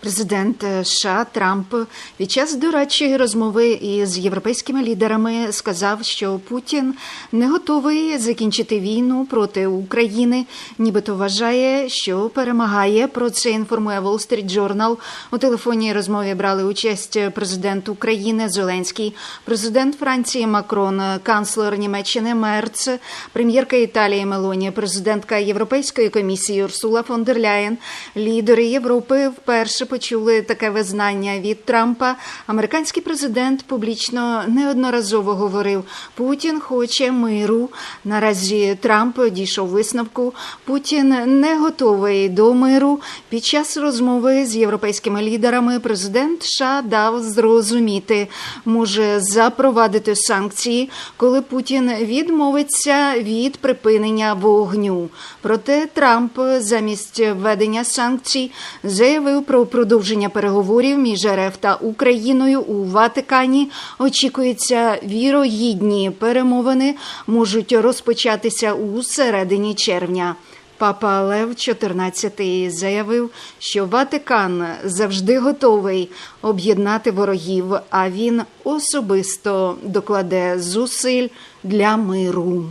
Президент США Трамп під час дорадчої розмови із європейськими лідерами сказав, що Путін не готовий закінчити війну проти України, нібито вважає, що перемагає. Про це інформує Wall Street Journal. У телефонній розмові брали участь президент України Зеленський, президент Франції Макрон, канцлер Німеччини Мерц, прем'єрка Італії Мелоні, президентка Європейської комісії Урсула фон дер Ляєн. Лідери Європи вперше почули таке визнання від Трампа. Американський президент публічно неодноразово говорив: Путін хоче миру. Наразі Трамп дійшов висновку. Путін не готовий до миру. Під час розмови з європейськими лідерами президент США дав зрозуміти, може запровадити санкції, коли Путін відмовиться від припинення вогню. Проте Трамп замість введення санкцій заявив про продовження переговорів між РФ та Україною у Ватикані. Очікується, вірогідні перемовини можуть розпочатися у середині червня. Папа Лев XIV заявив, що Ватикан завжди готовий об'єднати ворогів, а він особисто докладе зусиль для миру.